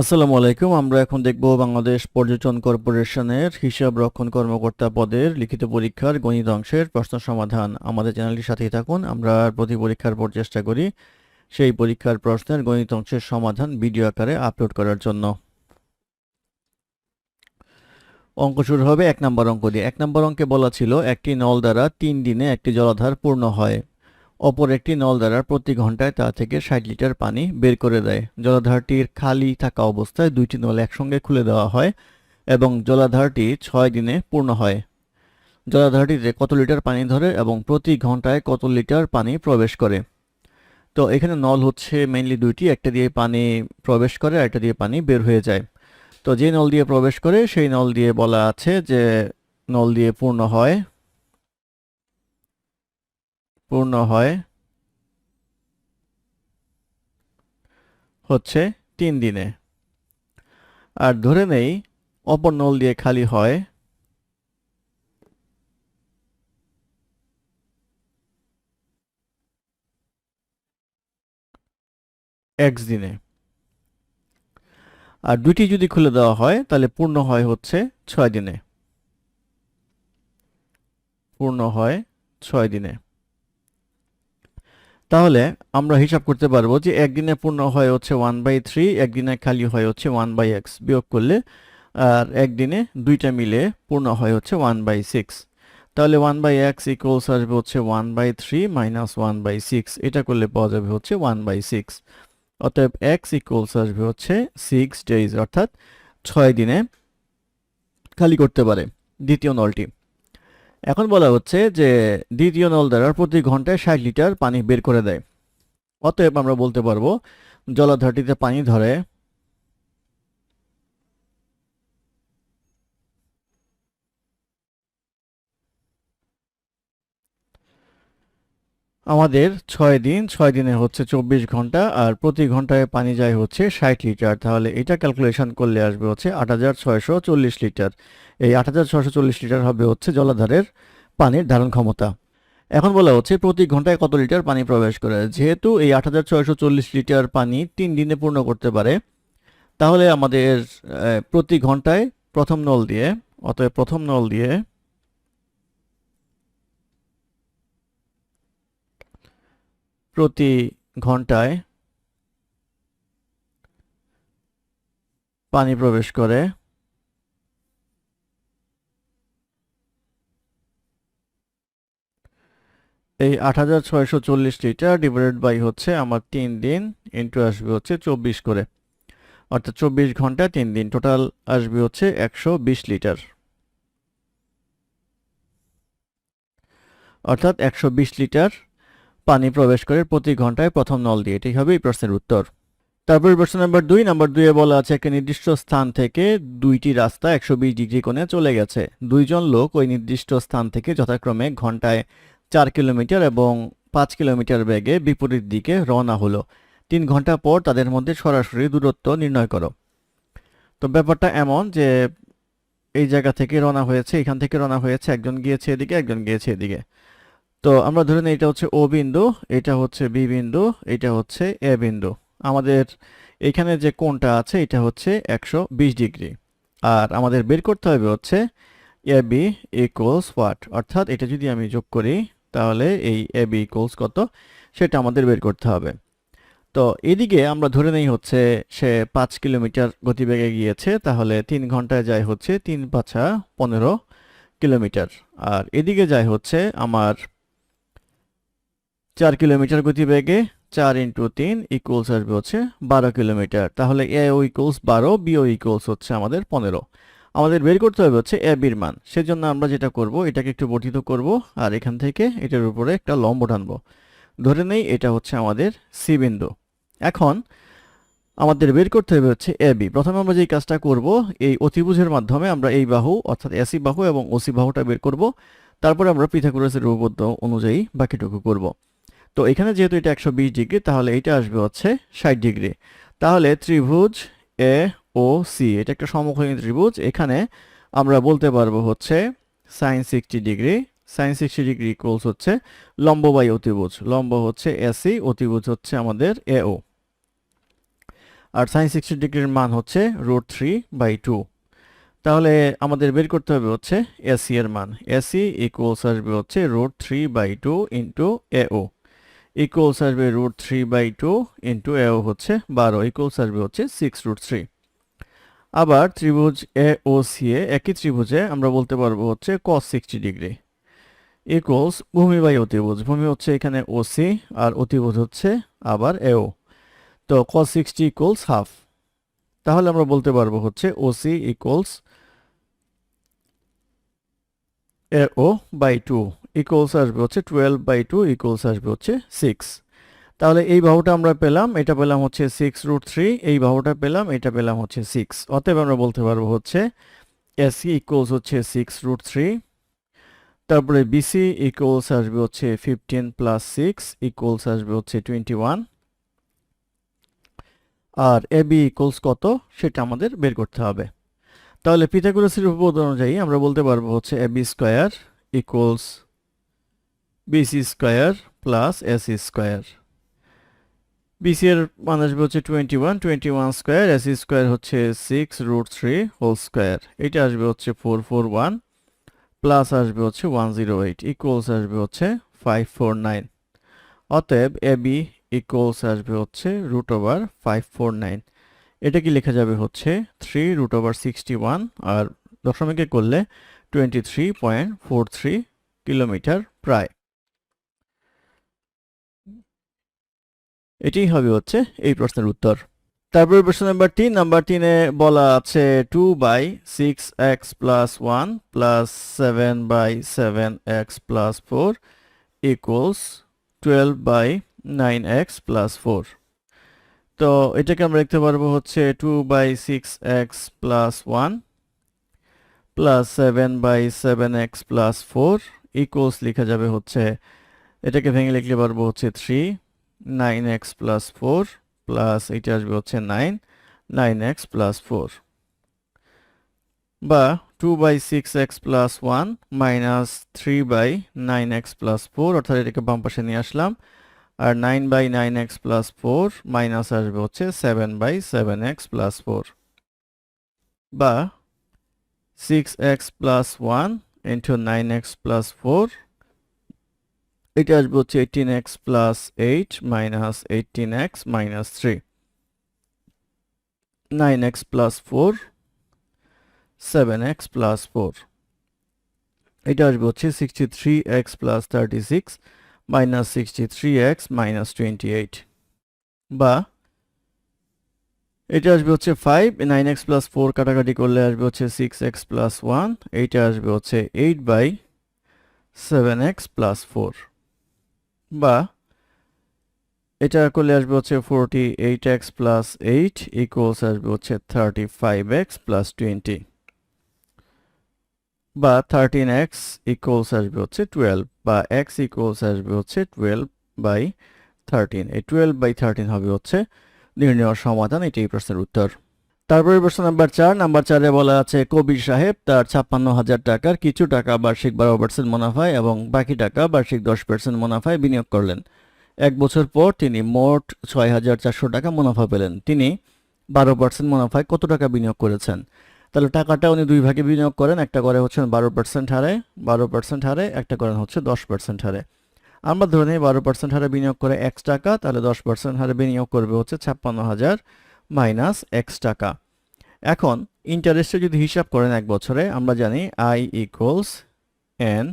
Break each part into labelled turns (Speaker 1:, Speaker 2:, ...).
Speaker 1: আসসালামু আলাইকুম। আমরা এখন দেখব বাংলাদেশ পর্যটন কর্পোরেশনের হিসাব রক্ষণ কর্মকর্তা পদের লিখিত পরীক্ষার গণিত অংশের প্রশ্ন সমাধান। আমাদের চ্যানেলটির সাথেই থাকুন। আমরা প্রতি পরীক্ষার পর চেষ্টা করি সেই পরীক্ষার প্রশ্নের গণিত অংশের সমাধান ভিডিও আকারে আপলোড করার জন্য। অঙ্ক শুরু হবে এক নম্বর অঙ্ক দিয়ে। এক নম্বর অঙ্কে বলা ছিল, একটি নল দ্বারা তিন দিনে একটি জলাধার পূর্ণ হয়। অপর একটি নল দ্বারা প্রতি ঘন্টায় তা থেকে ষাট লিটার পানি বের করে দেয়। জলাধারটির খালি থাকা অবস্থায় দুইটি নল একসঙ্গে খুলে দেওয়া হয় এবং জলাধারটি ছয় দিনে পূর্ণ হয়। জলাধারটিতে কত লিটার পানি ধরে এবং প্রতি ঘন্টায় কত লিটার পানি প্রবেশ করে? তো এখানে নল হচ্ছে মেইনলি দুইটি, একটা দিয়ে পানি প্রবেশ করে আর একটা দিয়ে পানি বের হয়ে যায়। তো যে নল দিয়ে প্রবেশ করে, সেই নল দিয়ে বলা আছে যে নল দিয়ে পূর্ণ হয় পূর্ণ হয় হচ্ছে তিন দিনে। আর ধরে নেই, অপর নল দিয়ে খালি হয় এক্স দিনে। আর দুটি যদি খুলে দেওয়া হয়, তাহলে পূর্ণ হয় হচ্ছে ছয় দিনে। পূর্ণ হয় ছয় দিনে। তাহলে আমরা হিসাব করতে পারব যে একদিনে পূর্ণ হয় হচ্ছে ওয়ান বাই থ্রি একদিনে খালি হয় হচ্ছে ওয়ান বাই এক্স বিয়োগ করলে, আর একদিনে দুইটা মিলে পূর্ণ হয় হচ্ছে ওয়ান বাই সিক্স তাহলে ওয়ান বাই এক্স ইকুয়ালস আসবে হচ্ছে one by three minus one by six এটা করলে পাওয়া যাবে হচ্ছে ওয়ান বাই সিক্স অতএব এক্স ইকুয়ালস আসবে হচ্ছে সিক্স ডেইজ অর্থাৎ ছয় দিনে খালি করতে পারে দ্বিতীয় নলটি এখন বলা হচ্ছে যে দ্বিতীয় নল দ্বারা প্রতি ঘন্টায় ষাট লিটার পানি বের করে দেয়। অতএব আমরা বলতে পারব, জলাধারটিতে পানি ধরে আমাদের ছয় দিন, ছয় দিনে হচ্ছে চব্বিশ ঘণ্টা আর প্রতি ঘন্টায় পানি যায় হচ্ছে ষাট লিটার। তাহলে এটা ক্যালকুলেশন করলে আসবে হচ্ছে আট হাজার ছয়শো চল্লিশ লিটার। এই আট হাজার ছয়শো চল্লিশ লিটার হবে হচ্ছে জলাধারের পানির ধারণ ক্ষমতা। এখন বলা হচ্ছে প্রতি ঘন্টায় কত লিটার পানি প্রবেশ করে? যেহেতু এই আট হাজার ছয়শো চল্লিশ লিটার পানি তিন দিনে পূর্ণ করতে পারে, তাহলে আমাদের প্রতি ঘন্টায় প্রথম নল দিয়ে, অতএব প্রথম নল দিয়ে প্রতি ঘন্টায় পানি প্রবেশ করে। এই আট হাজার ছয়শো চল্লিশ লিটার ডিভাইডেড বাই হচ্ছে আমার তিন দিন ইন্টু আসবে হচ্ছে চব্বিশ করে। অর্থাৎ চব্বিশ ঘণ্টা তিন দিন টোটাল আসবে হচ্ছে একশো বিশ লিটার। অর্থাৎ একশো বিশ লিটার পানি প্রবেশ করে প্রতি ঘন্টায় প্রথম নল দিয়ে। এটাই হবে এই প্রশ্নের উত্তর। তারপর প্রশ্ন নাম্বার দুই, নাম্বার দুইয়ে বলা আছে, একটা নির্দিষ্ট স্থান থেকে দুইটি রাস্তা একশো বিশ ডিগ্রি কোণে চলে গেছে। দুইজন লোক ওই নির্দিষ্ট স্থান থেকে যথাক্রমে ঘন্টায় চার কিলোমিটার এবং পাঁচ কিলোমিটার বেগে বিপরীত দিকে রওনা হলো। তিন ঘণ্টা পর তাদের মধ্যে সরাসরি দূরত্ব নির্ণয় করো। তো ব্যাপারটা এমন যে, এই জায়গা থেকে রওনা হয়েছে, এখান থেকে রওনা হয়েছে, একজন গিয়েছে এদিকে, একজন গিয়েছে এদিকে। তো আমরা ধরে নিই এটা হচ্ছে ও বিন্দু, এটা হচ্ছে বি বিন্দু, এটা হচ্ছে এ বিন্দু। আমাদের এখানে যে কোণটা আছে, এটা হচ্ছে একশো বিশ ডিগ্রি। আর আমাদের বের করতে হবে হচ্ছে এ বি ইকুয়ালস হোয়াট অর্থাৎ এটা যদি আমি যোগ করি, তাহলে এই এ বি ইকুয়ালস কত? সেটা আমাদের বের করতে হবে। তো এদিকে আমরা ধরে নেই হচ্ছে সে পাঁচ কিলোমিটার গতিবেগে গিয়েছে, তাহলে তিন ঘন্টায় যায় হচ্ছে তিন পাঁচা পনেরো কিলোমিটার। আর এদিকে যায় হচ্ছে আমার চার কিলোমিটার গতিবেগে চার ইন্টু তিন ইকুয়ালস আসবে হচ্ছে বারো কিলোমিটার। তাহলে এ ও ইকুয়ালস বারো, বি ও ইকুয়ালস হচ্ছে আমাদের পনেরো। আমাদের বের করতে হবে হচ্ছে এ বির মান। সেজন্য আমরা যেটা করব, এটাকে একটু বর্ধিত করব আর এখান থেকে এটার উপরে একটা লম্ব টানবো। ধরে নেই, এটা হচ্ছে আমাদের সি বিন্দু। এখন আমাদের বের করতে হবে হচ্ছে এ, বি। প্রথমে আমরা যেই কাজটা করব, এই অতিভুজের মাধ্যমে আমরা এই বাহু, অর্থাৎ এসি বাহু এবং ওসি বাহুটা বের করব। তারপরে আমরা পিথাগোরাসের উপপাদ্য অনুযায়ী বাকিটুকু করব। তো এখানে যেহেতু এটা একশো বিশ ডিগ্রি, তাহলে এটা আসবে হচ্ছে ষাট ডিগ্রি। তাহলে ত্রিভুজ এ ও সি এটা একটা সমকোণী ত্রিভুজ। এখানে আমরা বলতে পারব হচ্ছে sine sixty degree. Sine sixty degree equals হচ্ছে লম্ব বাই অতিভুজ। লম্ব হচ্ছে এসি অতিভুজ হচ্ছে আমাদের এ ও আর সাইন সিক্সটি ডিগ্রির মান হচ্ছে রুট থ্রি বাই টু তাহলে আমাদের বের করতে হবে হচ্ছে এসি এর মান। এসি ইকুয়ালস আসবে হচ্ছে root three by two into AO equals আসবে root three by two into AO হচ্ছে বারো ইকুয়ালস আসবে হচ্ছে সিক্স রুট থ্রি আবার ত্রিভুজ এ ও সি এ একই ত্রিভুজে আমরা বলতে পারব হচ্ছে কস সিক্সটি ডিগ্রি ইকুয়ালস ভূমি বাই অতিভুজ, ভূমি হচ্ছে এখানে ওসি আর অতিভুজ হচ্ছে আবার এও তো কস সিক্সটি ইকুয়ালস হাফ তাহলে আমরা বলতে পারব হচ্ছে O OC equals A O by two equals আসবে হচ্ছে টুয়েলভ বাই টু ইকুয়ালস আসবে হচ্ছে সিক্স তাহলে এই বাহুটা আমরা পেলাম, এটা পেলাম হচ্ছে সিক্স রুট থ্রি এই বাহুটা পেলাম, এটা পেলাম হচ্ছে সিক্স অতএব আমরা বলতে পারব হচ্ছে এসি ইকুয়ালস হচ্ছে সিক্স রুট থ্রি তারপরে বিসি ইকুয়ালস আসবে হচ্ছে ফিফটিন প্লাস সিক্স ইকুয়ালস আসবে হচ্ছে টোয়েন্টি ওয়ান আর এ বি ইকুয়ালস কত? সেটা আমাদের বের করতে হবে। তাহলে পিথাগোরাসের উপপাদ্য অনুযায়ী আমরা বলতে পারব হচ্ছে A B square equals BC square plus AC square BC এর মান আসবে হচ্ছে twenty one twenty one square AC square হচ্ছে six root three whole square এটা আসবে হচ্ছে ফোর ফোর ওয়ান প্লাস আসবে হচ্ছে ওয়ান জিরো এইট ইকুয়ালস আসবে হচ্ছে ফাইভ ফোর নাইন অতএব এ বি ইকুয়ালস আসবে হচ্ছে root over five four nine এটা কি লেখা যাবে হচ্ছে three root over sixty one আর দশমিকে করলে twenty three point four three kilometre প্রায়। এটাই হবে হচ্ছে এই প্রশ্নের উত্তর। তারপরে প্রশ্ন নাম্বার তিন, নাম্বার তিনে বলা আছে two by six x plus one plus seven by seven x plus four equals twelve by nine x plus four তো এটাকে আমরা লিখতে পারব হচ্ছে two by six x plus one plus seven by seven x plus four equals লেখা যাবে হচ্ছে, এটাকে ভেঙে লিখতে পারব হচ্ছে three nine x plus four plus এটা আসবে হচ্ছে nine nine x plus four. বা two by six x plus one minus three by nine x plus four, অর্থাৎ এটাকে বাম পাশে নিয়ে আসলাম। আর nine by nine x plus four minus আসবে হচ্ছে seven by seven x plus four. বা six x plus one into nine x plus four এটা আসবে হচ্ছে eighteen x plus eight minus eighteen x minus three nine x plus four seven x plus four এটা আসবে হচ্ছে sixty three x plus thirty six minus sixty three x minus twenty eight বা এটা আসবে হচ্ছে five nine x plus four কাটাকাটি করলে আসবে হচ্ছে সিক্স এক্স প্লাস ওয়ান এইটা আসবে হচ্ছে eight by seven x plus four বা এটা করলে আসবে হচ্ছে forty eight x plus eight equals আসবে হচ্ছে thirty five x plus twenty বা থার্টিন এক্স ইকুয়ালস আসবে হচ্ছে টুয়েলভ বা এক্স ইকুয়ালস আসবে হচ্ছে টুয়েলভ বাই থার্টিন এই টুয়েলভ বাই থার্টিন হবে হচ্ছে নির্ণয় সমাধান, এটাই প্রশ্নের উত্তর। তারপরে প্রশ্ন নাম্বার চার। নাম্বার চারে বলা আছে, কবির সাহেব তার ছাপ্পান্ন হাজার টাকার কিছু টাকা বার্ষিক বারো পার্সেন্ট মুনাফায় এবং বাকি টাকা বার্ষিক দশ পার্সেন্ট মুনাফায় বিনিয়োগ করলেন। এক বছর পর তিনি মোট ছয় হাজার চারশো টাকা মুনাফা পেলেন। তিনি বারো পার্সেন্ট মুনাফায় কত টাকা বিনিয়োগ করেছেন? তাহলে টাকাটা উনি দুই ভাগে বিনিয়োগ করেন। একটা করে হচ্ছে বারো পার্সেন্ট হারে, বারো পার্সেন্ট হারে, একটা করেন হচ্ছে দশ পার্সেন্ট হারে। আমরা ধরে নিই বারো পার্সেন্ট হারে বিনিয়োগ করে এক্স টাকা, তাহলে দশ পার্সেন্ট হারে বিনিয়োগ করবে হচ্ছে ছাপ্পান্ন হাজার মাইনাস এক্স টাকা। এখন ইন্টারেস্টে যদি হিসাব করেন এক বছরে, আমরা জানি I equals N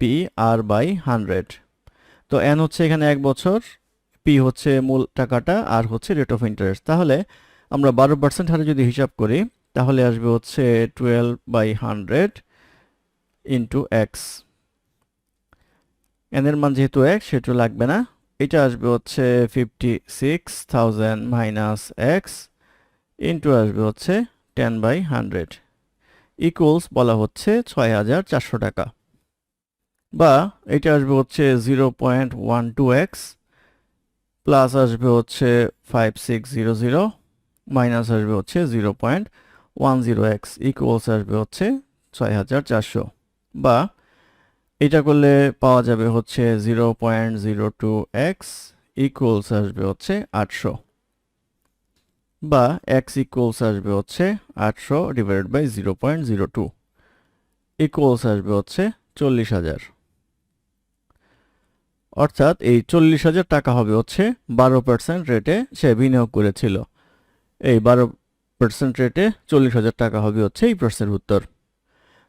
Speaker 1: P R by hundred তো এন হচ্ছে এখানে এক বছর পি হচ্ছে মূল টাকাটা আর হচ্ছে রেট অফ ইন্টারেস্ট তাহলে আমরা বারো পার্সেন্ট হারে যদি হিসাব করি, তাহলে আসবে হচ্ছে twelve by hundred into x এনের মান যেহেতু এক সেটা লাগবে না। এটা আসবে হচ্ছে fifty six thousand minus x into আসবে হচ্ছে টেন বাই হান্ড্রেড ইকুয়ালস বলা হচ্ছে ছয় হাজার চারশো টাকা। বা এটা আসবে হচ্ছে zero point one two x plus আসবে হচ্ছে five six zero zero minus আসবে হচ্ছে zero point one zero x equals আসবে হচ্ছে ছয় হাজার চারশো। বা এটা করলে পাওয়া যাবে হচ্ছে zero point zero two x equals আসবে হচ্ছে আটশো বা এক্স ইকুয়ালস আসবে হচ্ছে আটশো divided by zero point zero two equals আসবে হচ্ছে চল্লিশ হাজার। অর্থাৎ এই চল্লিশ হাজার টাকা হবে হচ্ছে বারো পার্সেন্ট রেটে সে বিনিয়োগ করেছিল। এই বারো পার্সেন্ট রেটে চল্লিশ হাজার টাকা হবে হচ্ছে এই প্রশ্নের উত্তর।